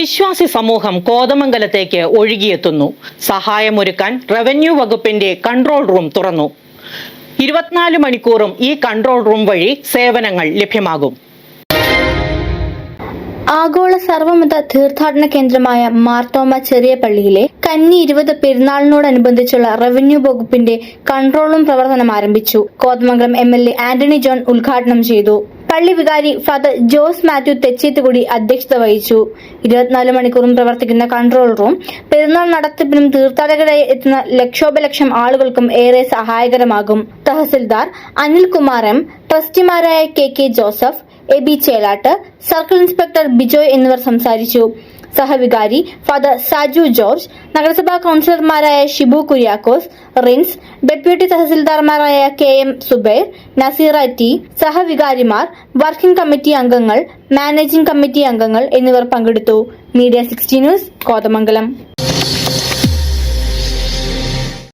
വിശ്വാസി സമൂഹം കോതമംഗലത്തേക്ക് ഒഴുകിയെത്തുന്നു. സഹായമൊരുക്കാൻ റവന്യൂ വകുപ്പിന്റെ കൺട്രോൾ റൂം തുറന്നു. ഇരുപത്തിനാല് മണിക്കൂറും ഈ കൺട്രോൾ റൂം വഴി സേവനങ്ങൾ ലഭ്യമാകും. ആഗോള സർവമത തീർത്ഥാടന കേന്ദ്രമായ മാർത്തോമ ചെറിയ പള്ളിയിലെ കന്നി ഇരുപത് പെരുന്നാളിനോടനുബന്ധിച്ചുള്ള റവന്യൂ വകുപ്പിന്റെ കൺട്രോളും പ്രവർത്തനം ആരംഭിച്ചു. കോതമംഗലം എം ആന്റണി ജോൺ ഉദ്ഘാടനം ചെയ്തു. പള്ളി വികാരി ഫാദർ ജോസ് മാത്യു തെച്ചേത്തുകുടി അധ്യക്ഷത വഹിച്ചു. ഇരുപത്തിനാല് മണിക്കൂറും പ്രവർത്തിക്കുന്ന കൺട്രോൾ റൂം പെരുന്നാൾ നടത്തിപ്പിനും തീർത്ഥാടകരായി എത്തുന്ന ലക്ഷോപലക്ഷം ആളുകൾക്കും ഏറെ സഹായകരമാകും. Tahsildar Anilkumar M ട്രസ്റ്റിമാരായ K K Joseph A B Chelat circle inspector Bijoy എന്നിവർ സംസാരിച്ചു. സഹവികാരി ഫാദർ സാജു ജോർജ് നഗരസഭാ കൌൺസിലർമാരായ Shibu Kuriakose rinse deputy തഹസിൽദാർമാരായ K M Zubair Nazeera T സഹവികാരിമാർ working committee അംഗങ്ങൾ മാനേജിംഗ് കമ്മിറ്റി അംഗങ്ങൾ എന്നിവർ പങ്കെടുത്തു. Media sixty news Kothamangalam.